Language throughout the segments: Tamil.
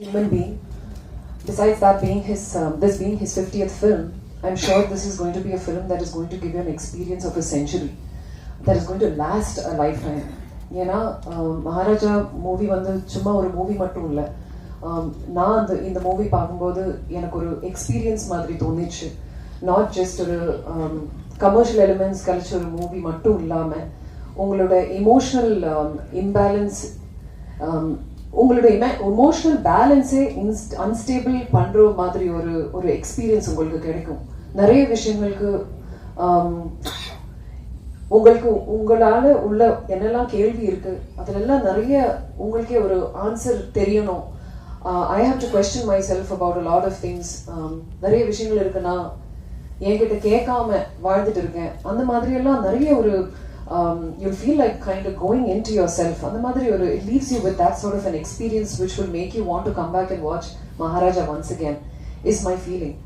human being. Besides that being his, um, this being his 50th film, I'm sure this is going to be a film that is going to give you an experience of a century. That is going to last a lifetime. ஏன்னா மகாராஜா மூவி வந்து சும்மா ஒரு மூவி மட்டும் இல்லை நான் அந்த இந்த மூவி பார்க்கும்போது எனக்கு ஒரு எக்ஸ்பீரியன்ஸ் மாதிரி தோணிச்சு நாட் ஜஸ்ட் ஒரு கமர்ஷியல் எலிமெண்ட்ஸ் கழிச்ச ஒரு மூவி மட்டும் இல்லாமல் உங்களோட எமோஷனல் இம்பேலன்ஸ் உங்களுடைய எமோஷனல் பேலன்ஸே இன்ஸ்ட் அன்ஸ்டேபிள் பண்ணுற மாதிரி ஒரு ஒரு எக்ஸ்பீரியன்ஸ் உங்களுக்கு கிடைக்கும். நிறைய விஷயங்களுக்கு um, உங்களுக்கு உங்களால் உள்ள என்னெல்லாம் கேள்வி இருக்குது அதுலெல்லாம் நிறைய உங்களுக்கே ஒரு ஆன்சர் தெரியணும். I have to question myself about lot of things நிறைய விஷயங்கள் இருக்குன்னா என்கிட்ட கேட்காம வாழ்ந்துட்டு இருக்கேன். அந்த மாதிரியெல்லாம் நிறைய ஒரு um, you'll feel like kind of going into yourself. And the Madhuri, it leaves you with that sort of an experience which will make you want to come back and watch Maharaja once again, is my feeling.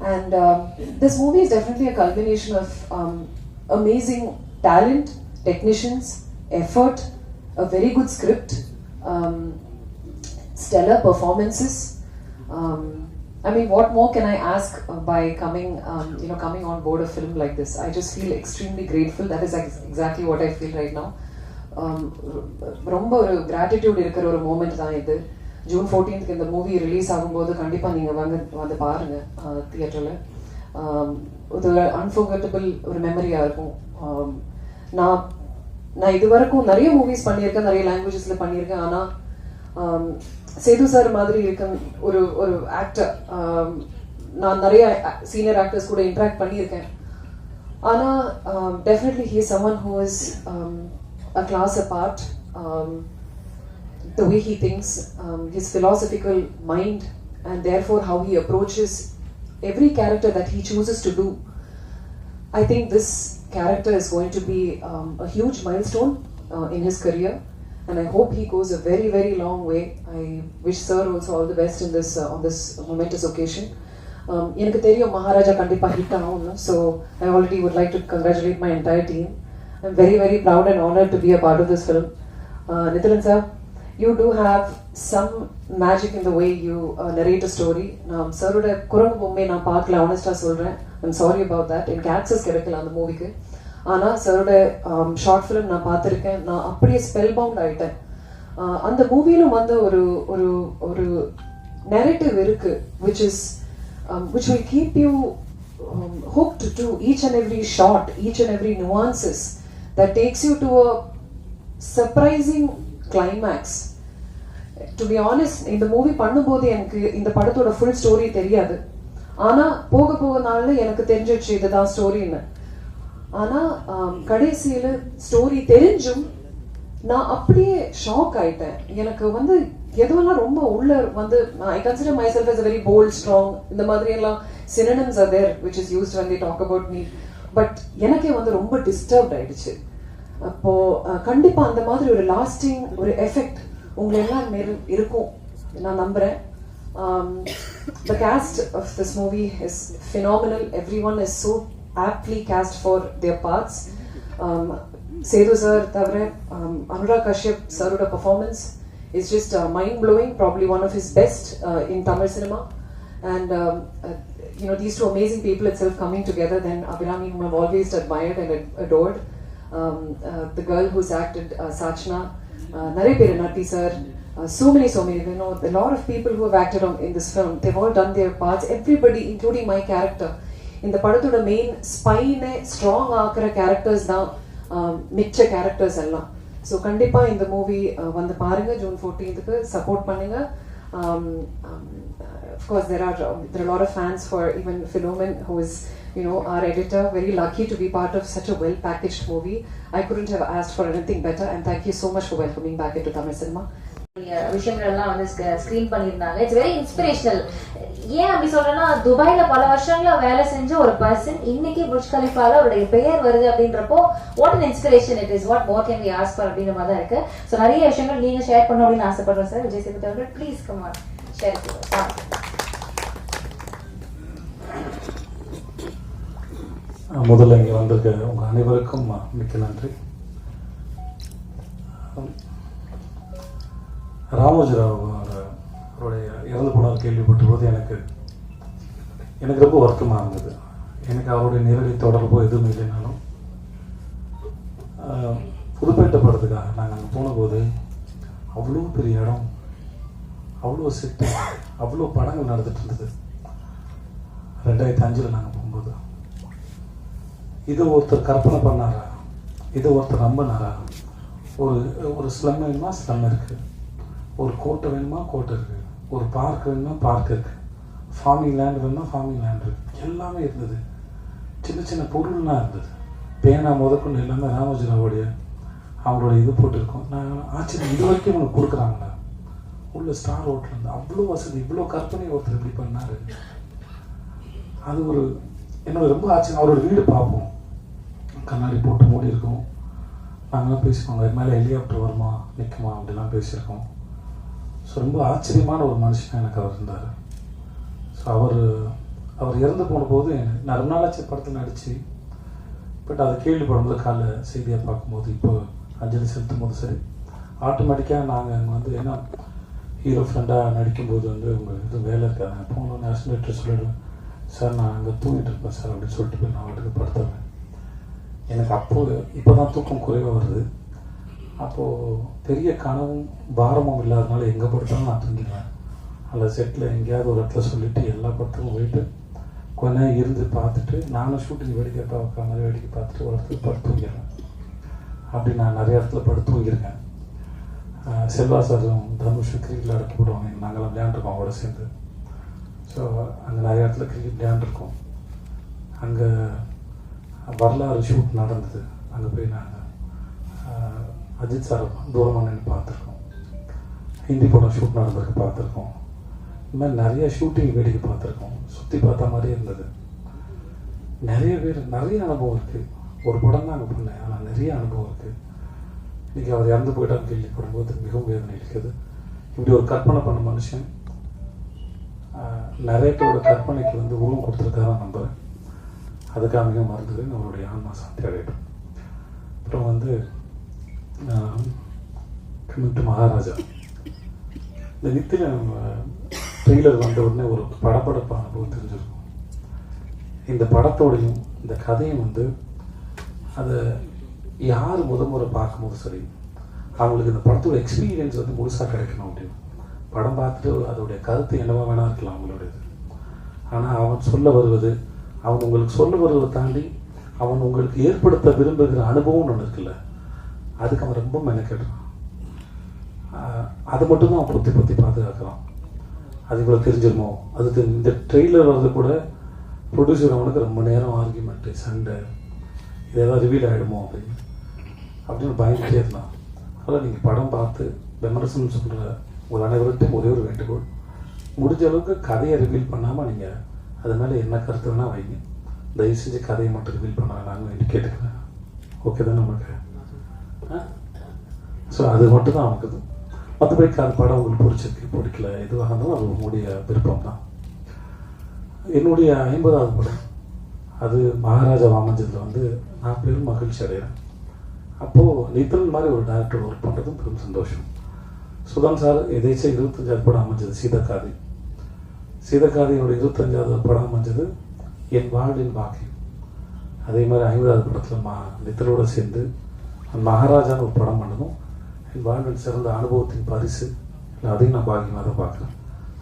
And um, this movie is definitely a culmination of um, amazing talent, technicians, effort, a very good script, um, stellar performances. Um, I mean, what more can I ask by coming, um, you know, coming on board a film like this? I just feel extremely grateful. That is ex- exactly what I feel right now. Um, ரொம்ப ஒரு கிராட்டிடியூட் இருக்கிற ஒரு மூமெண்ட் தான் இது ஜூன் ஃபோர்டீன்த்க்கு இந்த மூவி ரிலீஸ் ஆகும்போது கண்டிப்பாக நீங்கள் வந்து வந்து பாருங்கள் தியேட்டரில் ஒரு அன்ஃபர்கட்டபிள் ஒரு மெமரியாக இருக்கும் நான் நான் இது வரைக்கும் நிறைய மூவிஸ் பண்ணியிருக்கேன் நிறைய லாங்குவேஜஸில் பண்ணியிருக்கேன் ஆனால் சேது சார் மாதிரி இருக்க ஒரு ஒரு ஆக்டர் நான் நிறைய சீனியர் ஆக்டர்ஸ் கூட இன்ட்ராக்ட் பண்ணியிருக்கேன் ஆனால் definitely he someone who is a class a part the way he thinks, um, his philosophical mind, and therefore how he approaches every character that he chooses to do. I think this character is going to be um, a huge milestone uh, in his career, And I hope he goes a very, very long way. I wish Sir also all the best in this uh, on this momentous occasion. Um, எனக்கு தெரியும் மகாராஜா கண்டிப்பா ஹிட் ஆகும்னு so I already would like to congratulate my entire team I am very very proud and honour to be a part of this film Nithilan sir you do have some magic in the way you narrate a story நான் சரோட குரங்கு பொம்மை நான் பார்க்கல ஆனஸ்டாக சொல்கிறேன் ஐம் சாரி அபவுட் தட் எனக்கு ஆக்சஸ் கிடைக்கல அந்த மூவிக்கு ஆனால் சரோட ஷார்ட் ஃபிலிம் நான் பார்த்துருக்கேன். நான் அப்படியே ஸ்பெல் பவுண்ட் ஆயிட்டேன் அந்த மூவியிலும் வந்து ஒரு ஒரு ஒரு நெரேட்டிவ் இருக்கு which is which will keep you you to hooked to each and every shot, each and every nuances that takes you to a surprising climax. To be honest இந்த மூவி பண்ணும்போது எனக்கு இந்த படத்தோட ஃபுல் ஸ்டோரி தெரியாது. ஆனால் போக போக நாளில் எனக்கு தெரிஞ்சிடுச்சு இதுதான் ஸ்டோரின்னு ஆனா கடைசியில ஸ்டோரி தெரிஞ்சும் நான் அப்படியே ஷாக் ஆயிட்டேன். எனக்கு வந்து எதுவெல்லாம் ரொம்ப உள்ள வந்து I consider myself is very bold strong இந்த மாதிரி எல்லாம் synonyms are there which is use when they talk about but எனக்கே வந்து ரொம்ப டிஸ்டர்ப் ஆயிடுச்சு. அப்போ கண்டிப்பா அந்த மாதிரி ஒரு லாஸ்டிங் ஒரு எஃபெக்ட் உங்களை எல்லாம் மேல் இருக்கும். நான் நம்புறேன். The cast of this movie is phenomenal everyone is so aptly cast for their parts. Um, Sethu sir, Tavre, um, Anurag Kashyap sir, performance is just uh, mind blowing. Probably one of his best uh, in Tamil cinema. And um, uh, you know these two amazing people itself coming together. Then Abhirami, whom I've always admired and ad- adored. Um, uh, the girl who's acted uh, Sachna, uh, sir, uh, so many, so many. You know, a lot of people who have acted on, in this film, they've all done their parts. Everybody, including my character. இந்த படத்தோட மெயின் ஸ்பைனை ஸ்ட்ராங் ஆக்குற கேரக்டர்ஸ் தான் மிச்ச கேரக்டர்ஸ் எல்லாம் ஸோ கண்டிப்பாக இந்த மூவி வந்து பாருங்க ஜூன் ஃபோர்டீன்த்துக்கு சப்போர்ட் பண்ணுங்க of course there are there lot of fans for even Philomin who is you know, our editor, very lucky to be part of such a well-packaged movie. I couldn't have asked for anything better and thank you so much for welcoming back into Tamil cinema. விஷயங்கள்லாம் வந்து ஸ்க்ரீன் பண்ணியிருந்தாங்க இட்ஸ் வெரி இன்ஸ்பிரேஷனல் ஏன் அப்படி சொல்றேன்னா துபாயில பல வருஷங்களா வேலை செஞ்ச ஒரு பர்சன் இன்னைக்கு புஷ் கலிஃபால அவருடைய பெயர் வருது அப்படின்றப்போ what an inspiration it is what more can we ask for அப்படின்ற மாதிரி தான் இருக்கு. ஸோ நிறைய விஷயங்கள் நீங்க ஷேர் பண்ண அப்படின்னு ஆசைப்படுறோம் சார் விஜய் சேதுபதி அவர்கள் ப்ளீஸ் கமான் ஷேர் முதல்ல இங்கே வந்திருக்க உங்கள் அனைவருக்கும் மிக்க நன்றி. ராமோஜிராவ் அவருடைய இறந்து போனால் கேள்விப்பட்ட போது எனக்கு எனக்கு ரொம்ப வருத்தமாக இருந்தது. எனக்கு அவருடைய நேரடி தொடர்போ எதுவும் இல்லைனாலும் புதுப்பேட்டை படத்துக்காக நாங்கள் அங்கே போனபோது அவ்வளோ பெரிய இடம் அவ்வளோ செட்டு அவ்வளோ படங்கள் நடந்துட்டு இருந்தது. ரெண்டாயிரத்தி அஞ்சில் நாங்கள் போகும்போது. இதை ஒருத்தர் கற்பனை பண்ணாரா? இதை ஒருத்தர் நம்பினாரா? ஒரு ஒரு ஸ்லம் வேணுமா? ஸ்லம் இருக்குது ஒரு கோட்டை வேணுமா? கோட்டை இருக்குது ஒரு பார்க் வேணும்னா பார்க் இருக்குது ஃபார்மிங் லேண்ட் வேணும்னா ஃபார்மிங் லேண்ட் இருக்குது எல்லாமே இருந்தது. சின்ன சின்ன பொருள்லாம் இருந்தது. பேனா முதற்கொண்டு எல்லாமே ராமஜிராவுடைய அவங்களோட இது போட்டிருக்கோம். நான் ஆச்சரியம். இது வரைக்கும் உனக்கு கொடுக்குறாங்களா? உள்ள ஸ்டார் ஹோட்டல் இருந்து அவ்வளோ வசதி இவ்வளோ கற்பனை ஒருத்தர் இப்படி பண்ணார். அது ஒரு என்னோட ரொம்ப ஆச்சரியம். அவரோட வீடு பார்ப்போம். கண்ணாடி போட்டு மூடி இருக்கும் நாங்களாம் பேசிக்கோங்க. இது மேலே ஹெலிகாப்டர் வருமா நிற்குமா அப்படிலாம் பேசியிருக்கோம். ஸோ ரொம்ப ஆச்சரியமான ஒரு மனுஷன் எனக்கு அவர் இருந்தார். ஸோ அவர் அவர் இறந்து போன போது நான் ரொம்ப நாளாச்சு படத்தில் நடித்து பட் அதை கேள்விப்படும்போது காலை செய்தியாக பார்க்கும்போது இப்போ அஞ்சலி செலுத்தும் போது சரி ஆட்டோமேட்டிக்காக நாங்கள் அங்கே வந்து ஏன்னா ஹீரோ ஃப்ரெண்டாக நடிக்கும்போது வந்து உங்கள் இது வேலை இருக்காது. போகணுன்னு அசினேட்டர் சொல்லிடுவேன். சார் நான் அங்கே தூங்கிட்டு இருப்பேன் சார் அப்படின்னு சொல்லிட்டு போய் நான் வீட்டுக்கு படுத்துவேன் எனக்கு அப்போது இப்போ தான் தூக்கம் குறைவாக வருது. அப்போது பெரிய கனவும் பாரமும் இல்லாதனால எங்கே படுத்தாலும் நான் தூங்கிடுவேன். அதில் செட்டில் எங்கேயாவது ஒரு இடத்துல சொல்லிவிட்டு எல்லா படத்துக்கும் போயிட்டு கொஞ்ச நேரம் இருந்து பார்த்துட்டு நானும் ஷூட்டிங் வேடிக்கை பார்க்காம மாதிரி வேடிக்கை பார்த்துட்டு ஒரு இடத்துல படுத்து தூங்கிடுவேன். அப்படி நான் நிறைய இடத்துல படுத்து தூங்கியிருக்கேன். செல்வா சாரும் தனுஷ் கிரிக்கெட் விளையாட போடுவாங்க நாங்களாம் விளையாண்டுருக்கோம் அவங்களோட சேர்ந்து. ஸோ அங்கே நிறைய இடத்துல கிரிக்கெட் விளையாண்டுருக்கோம். அங்கே வரலாறு ஷூட் நடந்தது. அங்கே போய் நான் அஜித் சார் தூரமாக நின்று பார்த்துருக்கோம். ஹிந்தி படம் ஷூட் நடந்திருக்கு பார்த்துருக்கோம். இந்த மாதிரி நிறைய ஷூட்டிங் வேடிக்கை பார்த்துருக்கோம். சுற்றி பார்த்த மாதிரியே இருந்தது. நிறைய பேர் நிறைய அனுபவம் இருக்குது ஒரு படம் தான் அங்கே பண்ணேன். ஆனால் நிறைய அனுபவம் இருக்குது இன்றைக்கி அவர் இறந்து போயிட்டாங்க கேள்விப்படும்போது மிகவும் வேதனை இருக்குது இப்படி ஒரு கற்பனை பண்ண மனுஷன் நிறைய பேரோட கற்பனைக்கு வந்து உருவம் கொடுத்துருக்காரு நம்புகிறேன் அதுக்காக மிக மறந்துக்கிறேன் அவருடைய ஆன்மா சாந்தி அடையட்டும். அப்புறம் வந்து கமிங் மகாராஜா. இந்த நித்தில ட்ரெய்லர் வந்த உடனே ஒரு படப்படப்பு அனுபவம் தெரிஞ்சிருக்கும். இந்த படத்தோடையும் இந்த கதையும் வந்து அதை யார் முத முறை பார்க்கும்போது சரி அவங்களுக்கு இந்த படத்தோட எக்ஸ்பீரியன்ஸ் வந்து முழுசாக கிடைக்கணும் அப்படின்னு. படம் பார்த்துட்டு அதோடைய கருத்து என்னவா வேணா இருக்கலாம் அவங்களுடையது ஆனால் அவன் சொல்ல வருவது அவன் உங்களுக்கு சொல்ல வருவதை தாண்டி அவன் உங்களுக்கு ஏற்படுத்த விரும்புகிற அனுபவம் ஒன்று இருக்குல்ல. அதுக்கு அவன் ரொம்ப மெனக்கெடுறான். அதை மட்டும் தான் அவன் பொத்தி பொத்தி பாதுகாக்கிறான். அது இவ்வளோ தெரிஞ்சிருமோ? அது இந்த ட்ரெய்லர் வர்றது கூட ப்ரொடியூசர் அவனுக்கு ரொம்ப நேரம் ஆர்கியூமெண்ட்டு சண்டை இதெல்லாம் ரிவீல் ஆகிடுமோ அப்படின்னு. அப்படின்னு பயந்துட்டே இருந்தான். அதனால் நீங்கள் படம் பார்த்து விமர்சனம் சொல்கிற ஒரு அனைவருக்கும் ஒரே ஒரு வேண்டுகோள். முடிஞ்ச அளவுக்கு கதையை ரிவீல் பண்ணாமல் நீங்கள் அது மேலே என்ன கருத்து வேணால் வைங்க. தயவு செஞ்சு கதையை மட்டும் ரிவீல் பண்ண வேணாம்னு கேட்டுக்கிறேன் ஓகே தான் நமக்கு ஸோ அது மட்டும் தான் நமக்கு இது மற்றபடி அந்த படம் உங்களுக்கு பிடிச்சிருக்கு பிடிக்கல எதுவாக இருந்தாலும் அது உங்களுடைய விருப்பம் தான் என்னுடைய ஐம்பதாவது படம் அது மகாராஜா வாமஞ்சத்தில் வந்து நான் பெரும் மகிழ்ச்சி அடைகிறேன். அப்போது நித்தன் மாதிரி ஒரு டேரக்டர் ஒர்க் பண்ணுறதும் பெரும் சந்தோஷம். சுதன் சார் எதேச்சும் இருபத்தஞ்சாவது படம் அமைஞ்சது சீதக்காதி. சீதக்காதியோட இருபத்தஞ்சாவது படம் அமைஞ்சது என் வாழ்வின் பாக்கியம். அதே மாதிரி ஐம்பதாவது படத்தில் மா நித்தனோடு சேர்ந்து மகாராஜான்னு ஒரு படம் பண்ணதும் என் வாழ்வில் சிறந்த அனுபவத்தின் பரிசு. இல்லை அதையும் நான் பாக்கியமாக தான் பார்க்குறேன்.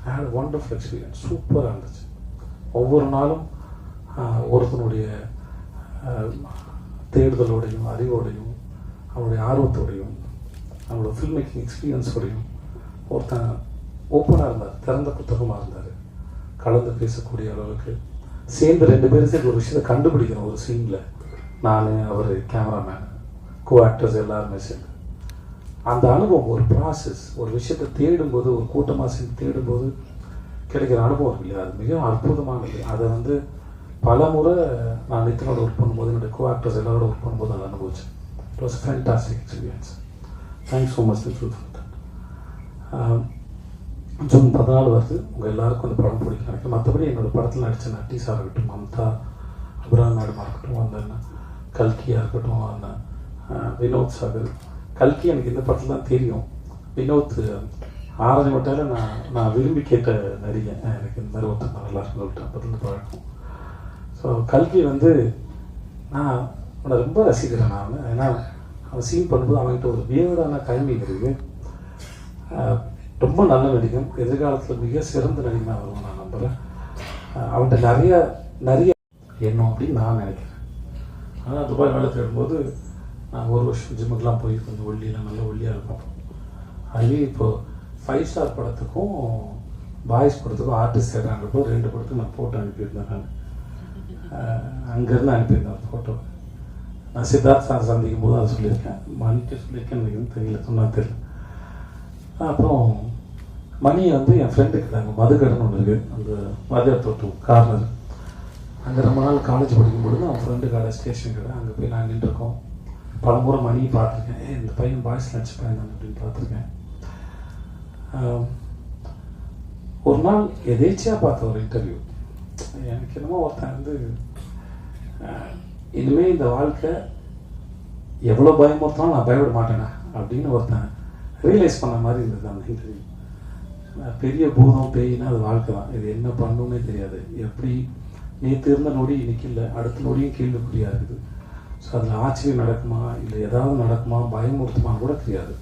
ஐ ஹேட் ஒண்டர்ஃபுல் எக்ஸ்பீரியன்ஸ் சூப்பராக இருந்துச்சு. ஒவ்வொரு நாளும் ஒருத்தனுடைய தேடுதலோடையும் அறிவோடையும் அவனுடைய ஆர்வத்தோடையும் அவனோட ஃபில்ம் மேக்கிங் எக்ஸ்பீரியன்ஸோடையும் ஒருத்தன் ஓப்பனாக இருந்தார். திறந்த புத்தகமாக இருந்தார். கலந்து பேசக்கூடிய அளவுக்கு. சேர்ந்து ரெண்டு பேரும் சேர்ந்து ஒரு விஷயத்தை கண்டுபிடிக்கணும் ஒரு சீனில் நான் அவர் கேமராமேன் கோ ஆக்டர்ஸ் எல்லாருமே சேர்ந்து. அந்த அனுபவம் ஒரு ப்ராசஸ் ஒரு விஷயத்தை தேடும்போது ஒரு கூட்டமாக சேர்ந்து தேடும்போது கிடைக்கிற அனுபவம் இல்லையா? அது மிக அற்புதமானது. அதை வந்து பல முறை நான் நித்தனோட ஒர்க் பண்ணும்போது என்னுடைய கோ ஆக்டர்ஸ் எல்லாரோட ஒர்க் பண்ணும்போது அதை அனுபவிச்சேன். It was fantastic experience thanks so much truth for that June பதினாலு வருது. உங்கள் எல்லாருக்கும் அந்த படம் பிடிக்கும் நினைக்கிறேன். மற்றபடி என்னோடய படத்தில் நடித்த நட்டீஸாக இருக்கட்டும் மம்தா அபிராம் மேடமாக இருக்கட்டும் அந்த கல்கியாக இருக்கட்டும் அந்த வினோத் சாகர் கல்கி எனக்கு இந்த படத்தில் தான் தெரியும் வினோத் ஆரஞ்சு மட்டால நான் நான் விரும்பி கேட்ட நடிகை எனக்கு இந்த மாதிரி ஒருத்தர் நல்லா இருக்குன்னு சொல்லிட்டு அப்போதுலேருந்து பழக்கம் ஸோ கல்கி வந்து நான் அவனை ரொம்ப ரசிக்கிறேன் நான் அவனை. ஏன்னா அவன் சீன் பண்ணும்போது அவன்கிட்ட ஒரு வியர்டான டைமிங் இருக்குது ரொம்ப நல்ல நடிகன் எதிர்காலத்தில் மிக சிறந்த நடிகனாக வருவோம் நான் நம்புகிறேன் அவன்கிட்ட நிறைய நிறைய எண்ணம் அப்படின்னு நான் நினைக்கிறேன் ஆனால் துபாய் வேலை தேடும்போது ஒரு வருஷம் ஜிம்முக்கெலாம் போய் கொஞ்சம் ஒல்லியெல்லாம் நல்லா ஒல்லியாக இருக்கும் அதுவே இப்போது ஃபைவ் ஸ்டார் படத்துக்கும் பாய்ஸ் படத்துக்கும் ஆர்டிஸ்ட் தேடுறாங்கிறப்போ ரெண்டு படத்துக்கு நான் ஃபோட்டோ அனுப்பியிருந்தேன் நான். அங்கேருந்து அனுப்பியிருந்தேன் ஃபோட்டோ நான் சித்தார்த் சார் சந்திக்கும் போது அதை சொல்லியிருக்கேன். மணிக்கு சொல்லியிருக்கேன் எனக்கு தெரியல சொன்னால் தெரியல. அப்புறம் மணியை வந்து என் ஃப்ரெண்டு இருக்காங்க மதுக்கடன் ஒன்று இருக்குது அந்த மதுரை தோட்டம் கார்னர் அங்கே ரொம்ப நாள் காலேஜ் படிக்கும்பொழுது அவன் ஃப்ரெண்டு கடை ஸ்டேஷன் கடை அங்கே போய் நான் நின்றுருக்கோம். பல முறை மணியை பார்த்துருக்கேன். ஏ இந்த பையன் பாய்ஸ் லஞ்ச் பையன் தான் அப்படின்னு பார்த்துருக்கேன். ஒரு நாள் எதேச்சியாக பார்த்த ஒரு இன்டர்வியூ எனக்கு என்னமோ ஒருத்தன் வந்து இனிமேல் இந்த வாழ்க்கை எவ்வளோ பயமுறுத்தாலும் நான் பயப்பட மாட்டேனா அப்படின்னு ஒருத்தன் ரியலைஸ் பண்ண மாதிரி இருந்தது அந்த இன்டர்வியூ பெரிய பூதம் பேயினா அது வாழ்க்கை தான். இது என்ன பண்ணுன்னே தெரியாது. எப்படி நேற்று இருந்த நொடி இன்னைக்கு இல்லை அடுத்த நொடியும் கேள்விக்குறியாக இருக்குது. ஸோ அதில் ஆச்சரியம் நடக்குமா? இல்லை ஏதாவது நடக்குமா? பயமுறுத்துமான்னு கூட தெரியாது.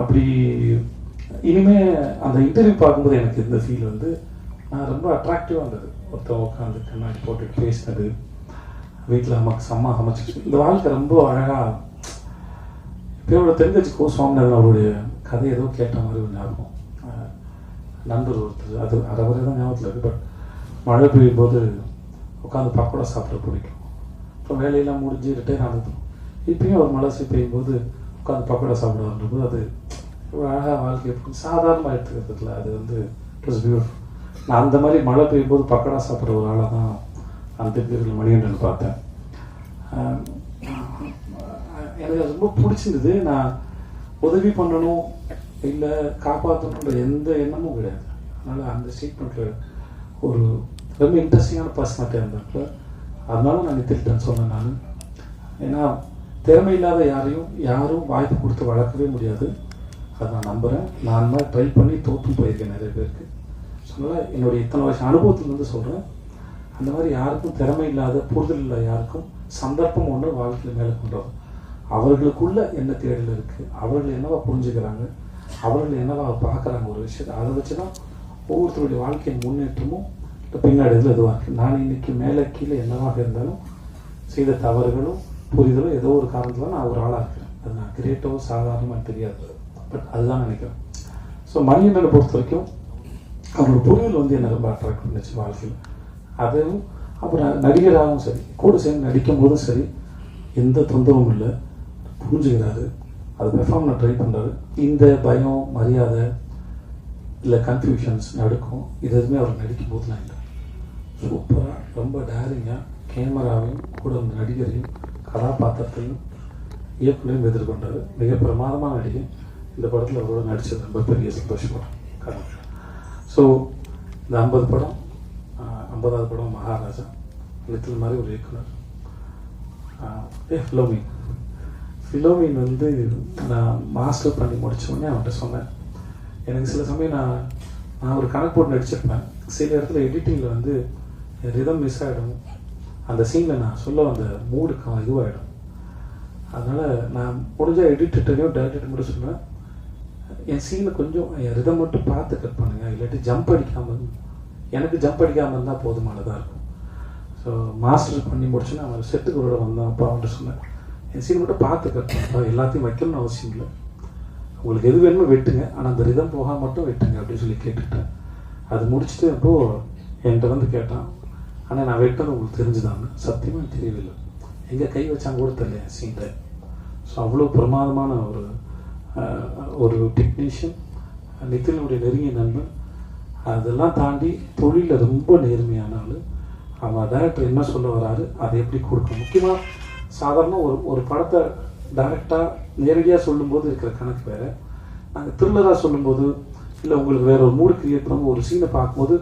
அப்படி இனிமே அந்த இன்டர்வியூ பார்க்கும்போது எனக்கு இருந்த ஃபீல் வந்து நான் ரொம்ப அட்ராக்டிவாக இருந்தது. ஒருத்தன் உட்காந்து கண்ணாடி போட்டு பேசினது வீட்டில் அம்மாக்கு அம்மா சமைச்சு இந்த வாழ்க்கை ரொம்ப அழகாக பேரோட தென்கட்சி கோ சுவாமிநாதன் அவருடைய கதை ஏதோ கேட்ட மாதிரி ஒரு ஞாபகம் நண்பர் ஒருத்தர் அது அறவரை தான் ஞாபகத்தில் இருக்குது பட் மழை பெய்யும் போது உட்காந்து பக்கோடா சாப்பிட பிடிக்கும். இப்போ வேலையெல்லாம் முடிஞ்சு ரிட்டையர் ஆனதும் இப்பயும் ஒரு மழை பெய்யும் போது உட்காந்து பக்கோடா சாப்பிடுவான்ற போது அது அழகாக வாழ்க்கை எப்படி சாதாரணமாக எடுத்துக்கிறதுல அது வந்து இட் வாஸ் பியூட்டிஃபுல் நான் அந்த மாதிரி மழை பெய்யும் போது பக்கோடா சாப்பிட்ற ஒரு ஆளாக தான் அந்த பேரில் மணிகண்டன் பார்த்தேன். எனக்கு அது ரொம்ப பிடிச்சிருந்தது. நான் உதவி பண்ணணும் இல்லை காப்பாற்றணுன்ற எந்த எண்ணமும் கிடையாது. அதனால் அந்த ஸ்டேட்மெண்ட்டில் ஒரு ரொம்ப இன்ட்ரெஸ்டிங்கான பர்சனாலிட்டியாக இருந்தப்ப அதனால நான் நித்திட்டேன்னு சொன்னேன் நான். ஏன்னா திறமை இல்லாத யாரையும் யாரும் வாய்ப்பு கொடுத்து வளர்க்கவே முடியாது. அதை நான் நம்புகிறேன் நான் அந்த மாதிரி ட்ரை பண்ணி தோற்று போயிருக்கேன் நிறைய பேருக்கு. அதனால் என்னுடைய இத்தனை வருஷம் அனுபவத்திலேருந்து சொல்கிறேன் அந்த மாதிரி யாருக்கும் திறமை இல்லாத புரிதல் இல்லை யாருக்கும் சந்தர்ப்பம் ஒன்று வாழ்க்கையில் மேலே கொண்டு வரும். அவர்களுக்குள்ள என்ன தேடல் இருக்குது அவர்கள் என்னவா புரிஞ்சுக்கிறாங்க? அவர்கள் என்னவா பார்க்குறாங்க ஒரு விஷயத்தை? அதை வச்சு தான் ஒவ்வொருத்தருடைய வாழ்க்கையின் முன்னேற்றமும் பின்னாடி இதில் இதுவாக இருக்குது நான் இன்னைக்கு மேலே கீழே என்னவாக இருந்தாலும் செய்த தவறுகளும் புரிதலும் ஏதோ ஒரு காரணத்தில் நான் ஒரு ஆளாக இருக்கிறேன். அது நான் கிரேட்டோ சாதாரணமாக தெரியாது. பட் அதுதான் நினைக்கிறேன். ஸோ மணியண்டனை பொறுத்த வரைக்கும் அவரோட புரிதல் வந்து என்ன ரொம்ப அட்ராக்ட் பண்ணுச்சு வாழ்க்கையில். அதுவும் அப்புறம் நடிகராகவும் சரி கூட சேர்ந்து நடிக்கும் போதும் சரி எந்த தொந்தரவும் இல்லை. புரிஞ்சுக்கிறாரு. அது பெர்ஃபார்ம் ட்ரை பண்ணுறாரு இந்த பயம் மரியாதை இல்லை கன்ஃபியூஷன்ஸ் நடக்கும். இது எதுவுமே அவர் நடிக்கும் போதுலாம் இல்லை. சூப்பராக ரொம்ப டேரிங்காக கேமராவையும் கூட இருந்த நடிகரையும் கதாபாத்திரத்தையும் இயக்குனரையும் எதிர்கொண்டார் மிக பிரமாதமான நடிகை. இந்த படத்தில் அவரோட நடித்தது ரொம்ப பெரிய சந்தோஷப்படும் காரணம் ஸோ இந்த ஐம்பது படம் ஐம்பதாவது படம் மகாராஜா. நித்தில் மாதிரி ஒரு இயக்குனர். ஏ ஃபிலோமின். ஃபிலோமின் வந்து நான் மாஸ்டர் பண்ணி முடிச்ச உடனே அவன்கிட்ட சொன்னேன். எனக்கு சில சமயம் நான் நான் ஒரு கணக்கு போட்டு நடிச்சிருப்பேன். சில இடத்துல எடிட்டிங்கில் வந்து ரிதம் மிஸ் ஆகிடும் அந்த சீனில் நான் சொல்ல அந்த மூடுக்கு இதுவாகிடும் அதனால் நான் முடிஞ்ச எடிட்டர்டையும் டேரக்டர் மட்டும் சொன்னேன். என் சீனை கொஞ்சம் என் ரிதம் மட்டும் பார்த்து கட் பண்ணுங்க. இல்லாட்டி ஜம்ப் அடிக்காமல் எனக்கு ஜம்ப் அடிக்காமல் இருந்தால் போதுமானதாக இருக்கும். ஸோ மாஸ்டர் பண்ணி முடிச்சுன்னா அவன் செட்டுக்கு ஒரு வந்தான் அப்பா அவன்கிட்ட சொன்னேன். என் சீன் மட்டும் பார்த்து கட் பண்ணுப்பா எல்லாத்தையும் வைக்கணும்னு அவசியம் இல்லை. உங்களுக்கு எது வேணுமோ வெட்டுங்க. ஆனால் அந்த ரிதம் போக மட்டும் வெட்டுங்க அப்படின்னு சொல்லி கேட்டுக்கிட்டேன். அது முடிச்சுட்டு அப்போது என்கிட்ட வந்து கேட்டான். ஆனால் நான் வெட்டது உங்களுக்கு தெரிஞ்சுதான்னு சத்தியமாக தெரியவில்லை. எங்கே கை வச்சாங்க கூட தெரியல என் ஸோ அவ்வளோ பிரமாதமான ஒரு ஒரு டெக்னீஷியன் நித்தினுடைய நெருங்கிய நண்பன். அதெல்லாம் தாண்டி தொழிலில் ரொம்ப நேர்மையான ஆள். அவன் டேரக்டர் என்ன சொல்ல வராரு அதை எப்படி கொடுக்கணும்? முக்கியமாக சாதாரண ஒரு ஒரு படத்தை டைரெக்டாக நேரடியாக சொல்லும்போது இருக்கிற கணக்கு வேறு. நாங்கள் த்ரில்லராக சொல்லும்போது இல்லை உங்களுக்கு வேற ஒரு மூடு கிரியேட் பண்ணும்போது ஒரு சீனை பார்க்கும்போது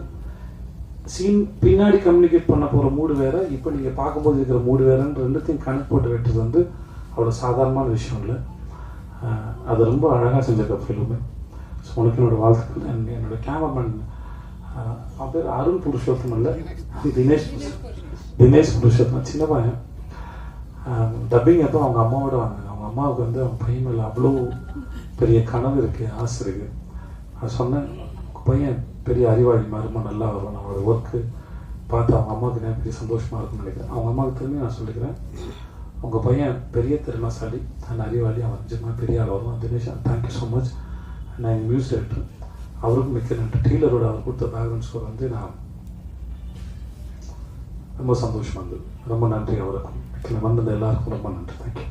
சீன் பின்னாடி கம்யூனிகேட் பண்ண போகிற மூடு வேற இப்போ நீங்கள் பார்க்கும்போது இருக்கிற மூடு வேறன்னு ரெண்டுத்தையும் கணக்கு போட்டு வெட்டுறது வந்து அவ்வளோ சாதாரணமான விஷயம் இல்லை. அது ரொம்ப அழகாக செஞ்சிருக்க ஃபிலிமு. ஸோ உனக்கு என்னோட வாழ்த்துக்கள். And என்னோட கேமராமேன் அவன் பேர் அருண் புருஷோத்தம் இல்லை தினேஷ் தினேஷ் புருஷோத்தம் சின்ன பையன். டப்பிங் அப்போ அவங்க அம்மாவோட வந்தாங்க. அவங்க அம்மாவுக்கு வந்து அவங்க பையன் மேலே அவ்வளோ பெரிய கனவு இருக்குது ஆசை இருக்குது நான் சொன்னேன் பையன் பெரிய அறிவாளி மாதிரி நல்லா வரும். நம்மளோட ஒர்க்கு பார்த்து அவங்க அம்மாவுக்கு நான் பெரிய சந்தோஷமாக இருக்கும்னு நினைக்கிறேன். அவங்க அம்மாவுக்கு திரும்பி நான் சொல்லிக்கிறேன். உங்கள் பையன் பெரிய திறமைசாலி அண்ட் அறிவாளி அவன் நிஜமாக பெரிய ஆள் வரும் தினேஷ் தேங்க்யூ ஸோ மச் நான் எங்கள் மியூசிக் டைரக்டர் அவருக்கும் மிக்க நன்றி. டீலரோட அவர் கொடுத்த பேக்ரவுண்ட் ஸ்கோர் வந்து நான் ரொம்ப சந்தோஷமாக இருந்தது. ரொம்ப நன்றி அவருக்கும். இதில் வந்தது எல்லாருக்கும் ரொம்ப நன்றி. தேங்க்யூ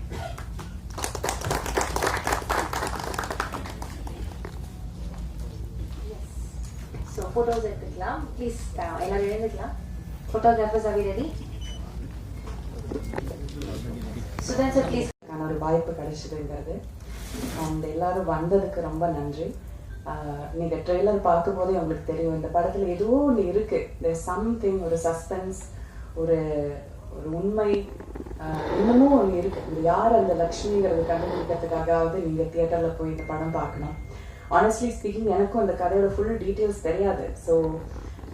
ஸோ ஃபோட்டோஸ் எடுத்துக்கலாம். ப்ளீஸ் எல்லாரும் எழுந்துக்கலாம். ஃபோட்டோகிராஃபர்ஸ் அவி ரெடி சுதன் சார் ப்ளீஸ் நான் ஒரு வாய்ப்பு கிடைச்சதுங்கிறது. அண்ட் எல்லாரும் வந்ததுக்கு ரொம்ப நன்றி. நீங்கள் ட்ரெய்லர் ட்ரெய்லர் பார்க்கும்போதே உங்களுக்கு தெரியும். இந்த படத்தில் ஏதோ ஒன்று இருக்குது இந்த சம்திங் ஒரு சஸ்பென்ஸ் ஒரு ஒரு உண்மை இன்னமும் ஒன்று இருக்குது யார் அந்த லக்ஷ்மிங்கிறது கண்டுபிடிக்கிறதுக்காகவாவது நீங்கள் தியேட்டரில் போய் இந்த படம் பார்க்கணும். ஆனஸ்ட்லி ஸ்பீக்கிங் எனக்கும் அந்த கதையோட ஃபுல் டீட்டெயில்ஸ் தெரியாது. ஸோ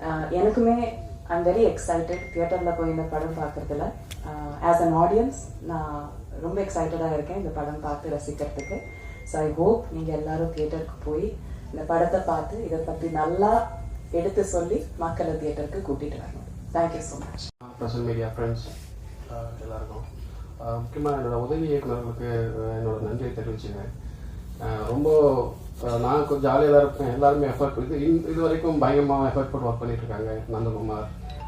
uh, எனக்குமே ஐம் வெரி எக்ஸைட்டட் தியேட்டரில் போய் இந்த படம் பார்க்கறதுல ஆஸ் அன் ஆடியன்ஸ் நான் ரொம்ப எக்ஸைட்டடாக இருக்கேன் இந்த படம் பார்த்து ரசிக்கிறதுக்கு. ஸோ ஐ ஹோப் நீங்கள் எல்லாரும் தியேட்டருக்கு போய் இந்த படத்தை பார்த்து இதை பற்றி நல்லா எடுத்து சொல்லி மக்களை தியேட்டருக்கு கூட்டிகிட்டு வரணும். Thank you so much present media friends எல்லாருக்கும். Uh, முக்கியமாக என்னோட உதவி இயக்குநர்களுக்கு uh, என்னோட நன்றியை தெரிவிச்சுக்கிறேன். ரொம்ப நான் கொஞ்சம் ஜாலியாக தான் இருப்பேன். எல்லாருமே எஃபர்ட் இது இது வரைக்கும் பயங்கரமாக எஃபர்ட் போட்டு ஒர்க் பண்ணிட்டு இருக்காங்க நந்தகுமார்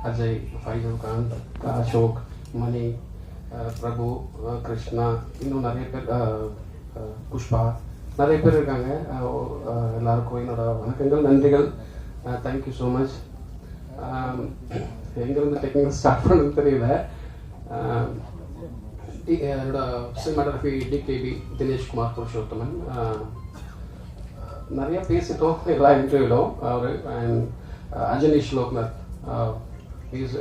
அஜய் ஃபைசல் கான் அசோக் மணி பிரபு கிருஷ்ணா இன்னும் நிறைய பேர் புஷ்பா நிறைய பேர் இருக்காங்க. எல்லாருக்கும் என்னோட வணக்கங்கள் நன்றிகள். தேங்க்யூ ஸோ மச் எங்கேருந்து டெக்னிக்கல் ஸ்டார்ட் பண்ணது தெரியல. டி- என்னோட சினிமாட்டோகிராஃபி டிகேபி தினேஷ்குமார் புருஷோத்தமன் நிறைய பேசிட்டோம் எல்லா இன்டர்வியூலும் அவர் அண்ட் அஜனீஷ் லோக்நாத் இஸ்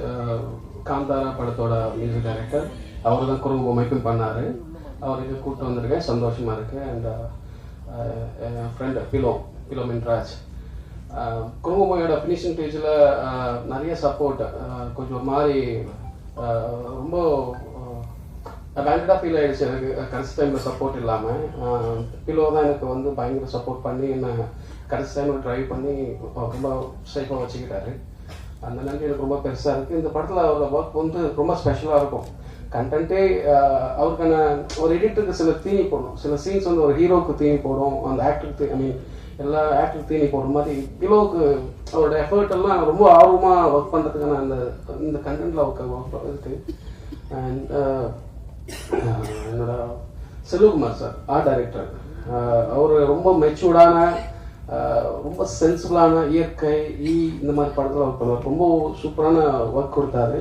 காந்தாரா படத்தோட மியூசிக் டைரக்டர் அவர் தான் குறும்பு பொம்மைக்கும் பண்ணார் அவருக்கு கூப்பிட்டு வந்திருக்கேன் சந்தோஷமாக இருக்கு அண்ட் என் ஃப்ரெண்ட் பிலோ பிலோ மின்ராஜ் குடும்பமையோட ஃபினிஷிங் ஸ்டேஜில் நிறைய சப்போர்ட் கொஞ்சம் மாதிரி ரொம்ப பேங்க் பேண்டடாக ஃபீல் ஆயிடுச்சு எனக்கு கடைசி டைமில் சப்போர்ட் இல்லாமல் பிலோ தான் எனக்கு வந்து பயங்கர சப்போர்ட் பண்ணி என்ன கடைசி டைமில் ட்ரைவ் பண்ணி ரொம்ப சேஃபாக வச்சுக்கிட்டாரு. அந்த நன்றி எனக்கு ரொம்ப பெருசாக இருக்குது இந்த படத்தில் அவரோட ஒர்க் வந்து ரொம்ப ஸ்பெஷலாக இருக்கும். கண்டென்ட்டே அவருக்கான ஒரு எடிட்டருக்கு சில தீனி போடும் சில சீன்ஸ் வந்து ஒரு ஹீரோவுக்கு தீனி போடும். அந்த ஆக்டருக்கு ஐ மீன் எல்லா ஆக்டருக்கு தீனி போடுற மாதிரி பிலோவுக்கு அவரோட எஃபர்ட் எல்லாம் ரொம்ப ஆர்வமாக ஒர்க் பண்ணுறதுக்கான அந்த இந்த கண்டென்ட்டில் அவருக்கு ஒர்க் இருக்குது அண்ட் என்னோட? செல்வகுமார் சார் ஆர்ட் டைரக்டர் அவர் ரொம்ப மெச்சூர்டான ரொம்ப சென்சிபிளான இயற்கை ஈ இந்த மாதிரி படத்தில் ஒர்க் பண்ணுவார். ரொம்ப சூப்பரான ஒர்க் கொடுத்தாரு.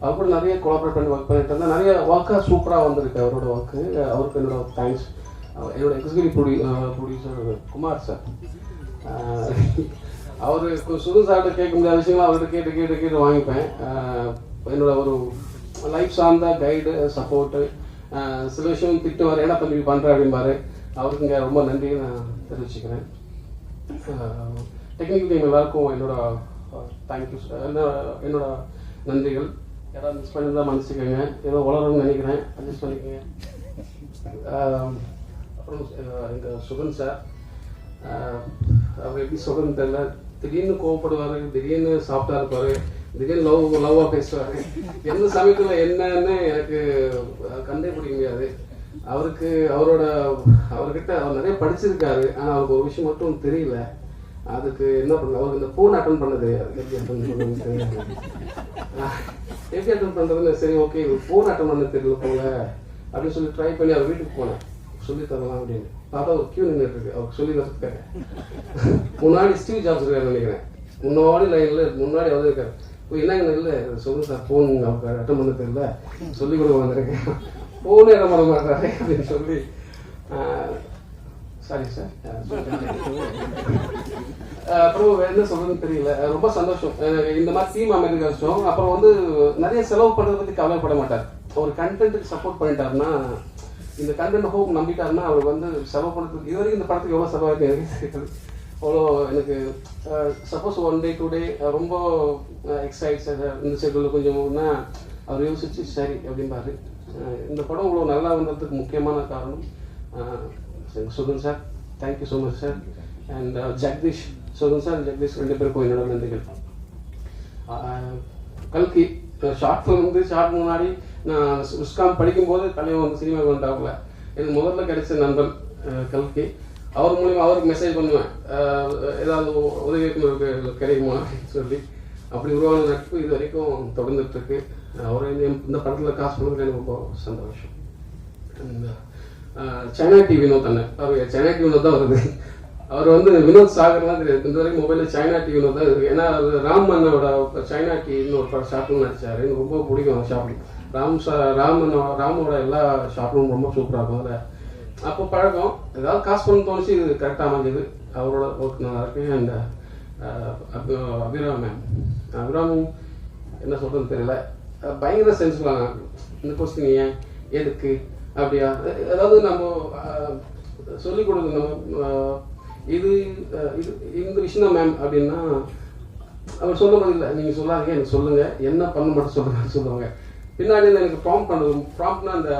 அவர் கூட நிறைய கொலாபரேட் பண்ணி ஒர்க் பண்ணிட்டு இருந்தா நிறைய ஒர்க்காக சூப்பராக வந்திருக்கு அவரோட ஒர்க்கு அவருக்கு என்னோட தேங்க்ஸ் என்னோட executive producer producer Kumar sir. அவர் சுதன் சார்கிட்ட கேட்க முடியாத விஷயங்கள் அவர்கிட்ட கேட்டு கேட்டு கேட்டு வாங்கிப்பேன். என்னோட ஒரு லைஃப் சார்ந்த கைடு சப்போர்ட்டு uh, uh, சில விஷயம் திட்டு வர என்ன தம்பி பண்ணுற அப்படிம்பாரு அவருக்கு இங்கே ரொம்ப நன்றி நான் தெரிவிச்சுக்கிறேன். Uh, டெக்னிக்கல் டீம் எல்லாருக்கும் என்னோட தேங்க்யூ என்னோட நன்றிகள். யாராவது மிஸ் பண்ணியிருந்தால் மன்னிச்சுக்கோங்க. ஏதோ வளரும்னு நினைக்கிறேன். அட்ஜஸ்ட் பண்ணிக்கோங்க. Um, அப்புறம் எங்கள் சுகன் சார் அவர் எப்படி சொல்கிறதுன்னு தெரியல. திடீர்னு கோவப்படுவார் திடீர்னு சாஃப்டாக இருப்பார் திடீர்னு லவ் லவ்வாக பேசுவார். எந்த சமயத்தில் என்னன்னு எனக்கு கண்டே பிடிக்க முடியாது. அவருக்கு அவரோட அவர்கிட்ட அவர் நிறைய படிச்சிருக்காரு. ஆனால் அவருக்கு ஒரு விஷயம் மட்டும் தெரியல. அதுக்கு என்ன பண்ண அவருக்கு இந்த ஃபோன் அட்டன் பண்ண தெரியாது எப்படி அட்டன் பண்ணுறது தெரியாது. எப்படி அட்டன் பண்ணுறதுன்னு சரி ஓகே ஃபோன் அட்டன் பண்ண தெரியல போல அப்படின்னு சொல்லி ட்ரை பண்ணி அவர் வீட்டுக்கு போனேன். சொல்லி தரலாம் அப்படின்னு. பார்த்தா ஒரு கியூ நின்றுட்டு இருக்கு. அவருக்கு சொல்லி தரத்துக்காக முன்னாடி ஸ்டீவ் ஜாப்ஸ் இருக்காரு நினைக்கிறேன். முன்னாடி லைன்ல முன்னாடி அவர் இருக்காரு. என்னங்க இல்லை சொல்லுங்க சார். ஃபோன் அவருக்கு அட்டன் பண்ண தெரியல. சொல்லி கொடுக்க வந்திருக்கேன். ஃபோனே என்ன பண்ண மாட்டாரு அப்படின்னு சொல்லி சாரி சார் அப்புறம் வேற என்ன சொல்றதுன்னு தெரியல. ரொம்ப சந்தோஷம். இந்த மாதிரி டீம் அமைக்க கஷ்டம் அப்புறம் வந்து நிறைய செலவு பண்றதை பத்தி கவலைப்பட மாட்டார். ஒரு கண்டென்ட்டுக்கு சப்போர்ட் பண்ணிட்டாருன்னா இந்த கண்டென்ட் ஹோப் நம்பிட்டாருன்னா அவர் வந்து செலவு பண்ணுறதுக்கு இது வரைக்கும் இந்த படத்துக்கு எவ்வளோ செலவாக இருக்கு அவ்வளோ எனக்கு suppose one day two day ரொம்ப எக்ஸைட் இந்த ஷெட்யூலில் கொஞ்சம்னா அவர் யோசிச்சு சரி அப்படிம்பாரு இந்த படம் இவ்வளோ நல்லா வந்ததுக்கு முக்கியமான காரணம் அஹ் sir thank you so much sir and Jagadish Sugan sir Jagadish ரெண்டு பேருக்கும் என்னோட நன்றிகள் கல்கி ஷார்ட் ஃபிலிம் வந்து ஷார்ட் முன்னாடி நான் உஸ்காம் படிக்கும்போது தலைவன் வந்து சினிமா கொண்டாகல எனக்கு முதல்ல கிடைச்ச நண்பன் கல்கி அவர் மூலிமா அவருக்கு மெசேஜ் பண்ணுவேன். ஏதாவது உதவி இயக்குனருக்கு கிடைக்குமா அப்படின்னு சொல்லி. அப்படி உருவான நட்பு இது வரைக்கும் தொடர்ந்துட்டுருக்கு. அவரை இந்த- படத்தில் காசு பண்ணுறது எனக்கு ரொம்ப சந்தோஷம். And, uh, China T Vinoth அண்ணன் பாருங்க சைனா டி வினோத் தான் வருது. அவர் வந்து வினோத் தான் தெரியாது. இந்த வரைக்கும் மொபைலில் சைனா டி வினோத் தான் இருக்குது ஏன்னா அது ராம் அண்ணனோட சைனா டின்னு ஒரு படம் ஷாப்பிங் நடிச்சார். எனக்கு ரொம்ப பிடிக்கும் அந்த ஷாப்பிங் ராம் சா ராம் அண்ணனோட ராமோட எல்லா ஷாப்பிங்கும் ரொம்ப சூப்பராக இருக்கும். அதில் அப்போ பழக்கம். ஏதாவது காசு பண்ண தோணுச்சு இது கரெக்டாக அமைஞ்சது. அவரோட ஒர்க் நல்லா இருக்கு. Uh, and Abhiram ma'am Abhiram என்ன சொல்கிறதுன்னு தெரியல. பயங்கர சென்ஸ்ஃபுல்லாங்க இந்த கொஸ்டின் ஏன்? எதுக்கு? அப்படியா? அதாவது நம்ம சொல்லிக் கொடுக்கணும் நம்ம இது இது இந்த விஷயம் தான் மேம் அப்படின்னா அவர் சொல்ல முடியல நீங்கள் சொல்லாதீங்க எனக்கு சொல்லுங்கள் என்ன பண்ண மட்டும் சொல்லுங்கன்னு சொல்லுவாங்க. பின்னாடி எனக்கு ப்ராம்ப்ட் பண்ணுறது ப்ராம்ப்ட்னா அந்த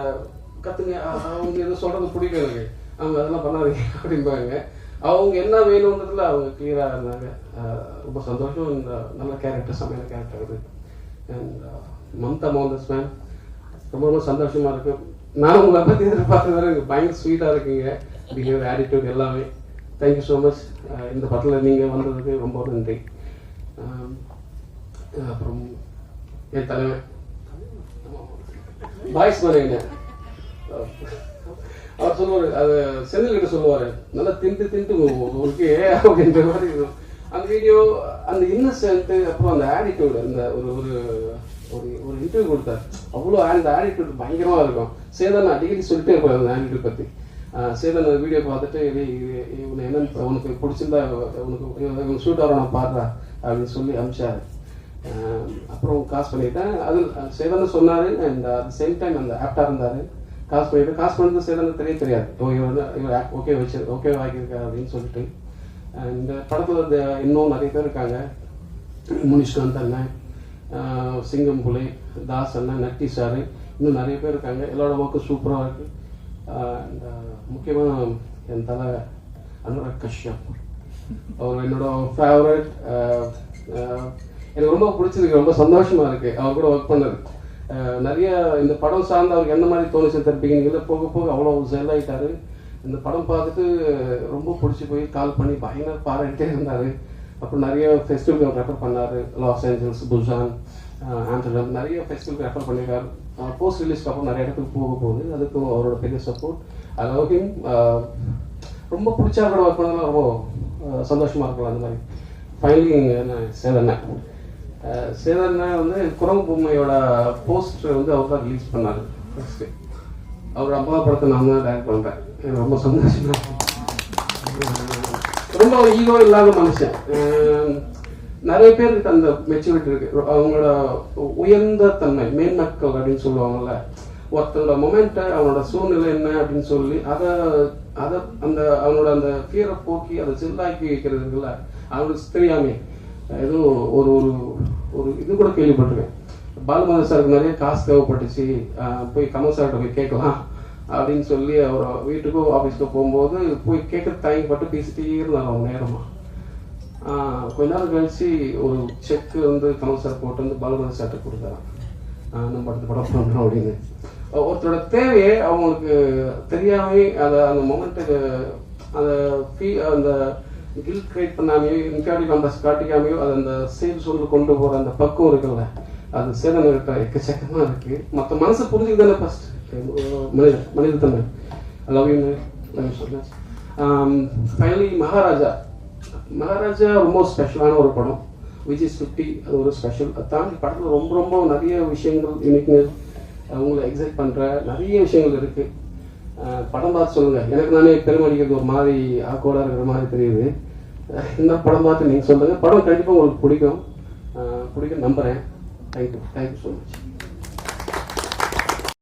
கத்துங்க. அவங்க எதுவும் சொல்றது பிடிக்கும் எனக்கு அவங்க அதெல்லாம் பண்ணாதீங்க அப்படிம்பாங்க. அவங்க என்ன வேணுன்றதுல அவங்க கிளியராக இருந்தாங்க. ரொம்ப சந்தோஷம். இந்த நல்ல கேரக்டர் சமையல் கேரக்டர் இது அண்ட் மம்தா மோகன்தாஸ் மேம் ரொம்ப ரொம்ப சந்தோஷமாக இருக்கும் நான் உங்களை பற்றி எதிர்பார்த்தது வரை எனக்கு பயங்கர ஸ்வீட்டாக இருக்கீங்க. பிஹேவ் ஆட்டிடியூட் எல்லாமே. தேங்க்யூ ஸோ மச் இந்த படத்தில் நீங்கள் வந்ததுக்கு ரொம்ப நன்றி. அப்புறம் என் தலைவன் பாய்ஸ் பண்ணுங்க அவர் சொல்லுவாரு அது செந்தில் கிட்ட சொல்லுவாரு நல்லா திண்டு திண்டு உங்களுக்கு அப்படின்ற மாதிரி இருக்கும். அந்த வீடியோ அந்த இன்னசென்ட்டு அப்புறம் அந்த ஆடிடியூடு அந்த ஒரு ஒரு ஒரு ஒரு இன்டர்வியூ கொடுத்தார். அவ்வளோ அந்த ஆட்டிடியூட் பயங்கரமா இருக்கும். சேதன் அடிக்கடி சொல்லிட்டே இருப்பார் அந்த ஆட்டிடியூட் பற்றி சேதன் அந்த வீடியோ பார்த்துட்டு இது இவனை என்னன்னு உனக்கு பிடிச்சிருந்தா உனக்கு இவன் ஷூட் ஆகிற நான் பாடுறா அப்படின்னு சொல்லி அமிச்சார். அப்புறம் காசு பண்ணிட்டேன். அது சேதன் சொன்னார் அண்ட் அட் சேம் டைம் அந்த ஆப்டாக இருந்தாரு. காசு பண்ணிட்டு காசு பண்ணது சேதன் தெரிய தெரியாது. ஓ இவர் வந்து இவர் ஓகே வச்சு ஓகே ஆகியிருக்காரு அப்படின்னு சொல்லிட்டு. இந்த படத்தில் இந்த இன்னும் நிறைய பேர் இருக்காங்க. முனிஷ்காந்த் அண்ணன் சிங்கம் புலி தாஸ் அண்ணன் நட்டி சார் இன்னும் நிறைய பேர் இருக்காங்க. எல்லாரோட ஒர்க்கும் சூப்பராக இருக்குது இந்த முக்கியமாக என் தலை அனுராக் கஷ்யப் அவர் என்னோட ஃபேவரட் எனக்கு ரொம்ப பிடிச்சிருக்கு ரொம்ப சந்தோஷமாக இருக்குது அவர் கூட ஒர்க் பண்ணது. நிறைய இந்த படம் சார்ந்து அவருக்கு எந்த மாதிரி தோணுச்சு தெரிப்பீங்க போக போக அவ்வளோ செல் ஆயிட்டாரு இந்த படம் பார்த்துட்டு ரொம்ப பிடிச்சி போய் கால் பண்ணி பயங்கர பாராட்டே இருந்தார். அப்புறம் நிறைய ஃபெஸ்டிவல் ரெஃபர் பண்ணாரு. லாஸ் ஏஞ்சல்ஸ் புசான் ஆம்ஸ்டர்டாம் நிறைய ஃபெஸ்டிவல் ரெஃபர் பண்ணியிருக்காரு. போஸ்ட் ரிலீஸ்க்கு அப்புறம் நிறைய இடத்துக்கு போக போகுது. அதுக்கும் அவரோட பெரிய சப்போர்ட் அதாவது ஹிம் ரொம்ப பிடிச்சா கூட ஒர்க் பண்ணலாம். ரொம்ப சந்தோஷமாக இருக்கலாம் அந்த மாதிரி. ஃபைனலி நான் சேதண்ணா சேதன்னா வந்து குரங்கு பொம்மையோட போஸ்டர் வந்து அவர் தான் ரிலீஸ் பண்ணார். ஃபர்ஸ்ட் அவர் அம்மா படத்தை நான் தான் டைரக்ட் பண்ணுறேன் எனக்கு ரொம்ப சந்தோஷமா ரொம்ப ஈகோ இல்லாத மனுஷன். நிறைய பேருக்கு அந்த மெச்சூரிட்டி இருக்கு. அவங்களோட உயர்ந்த தன்மை மேன்மக்கள் அப்படின்னு சொல்லுவாங்கல்ல ஒருத்தனோட மொமெண்ட்டை அவனோட சூழ்நிலை என்ன அப்படின்னு சொல்லி அதை அதை அந்த அவனோட அந்த ஃபியரை போக்கி அதை சில்லாக்கி வைக்கிறது இருக்குல்ல அவனுக்கு தெரியாமே ஏதோ ஒரு ஒரு ஒரு இது கூட கேள்விப்பட்டிருக்கேன். பாலுமதி சாருக்கு நிறைய காசு தேவைப்பட்டுச்சு. போய் கமல் சார்கிட்ட போய் கேட்கலாம் அப்படின்னு சொல்லி அவர் வீட்டுக்கோ ஆஃபீஸ்க்கோ போகும்போது போய் கேட்க தயங்கப்பட்டு பேசிட்டே இருந்தார் அவங்க நேரமாக கொஞ்ச நாள் கழிச்சு ஒரு செக் வந்து கமல் சார் போட்டு வந்து பாலுமதி சார்கிட்ட கொடுத்தாரான் நம்ம அடுத்த படம் பண்ணுறோம் அப்படின்னு. ஒருத்தரோட தேவையை அவங்களுக்கு தெரியாமே அதை அந்த மொமெண்ட்டுக்கு அந்த ஃபீ அந்த கில் கிரியேட் பண்ணாமையோ இன்கார்டிவ் அந்த காட்டிக்காமையோ அது அந்த சேல் சொல்ல கொண்டு போகிற அந்த பக்குவம் இருக்குல்ல அது சேதனகிட்ட எக்கச்சக்கமாக இருக்கு. மற்ற மனசை புரிஞ்சுக்கு தானே ஃபர்ஸ்ட் மனித மனிதத்தன்மை லவ் யூ சொல்ல ஃபைனலி மகாராஜா. மகாராஜா ரொம்ப ஸ்பெஷலான ஒரு படம். விஜய் சுட்டி அது ஒரு ஸ்பெஷல் அதை தாண்டி படத்தில் ரொம்ப ரொம்ப நிறைய விஷயங்கள் யூனிக்னஸ் உங்களை எக்ஸைட் பண்ணுற நிறைய விஷயங்கள் இருக்குது படம் பார்த்து சொல்லுங்கள் எனக்கு நானே பெருமடிக்கிறது ஒரு மாதிரி ஆக்கோடாக இருக்கிற மாதிரி தெரியுது. என்ன படம் பார்த்து நீங்கள் சொல்லுங்கள் படம் கண்டிப்பாக உங்களுக்கு பிடிக்கும். பிடிக்கும் நம்புகிறேன் தேங்க்யூ தேங்க்யூ ஸோ மச்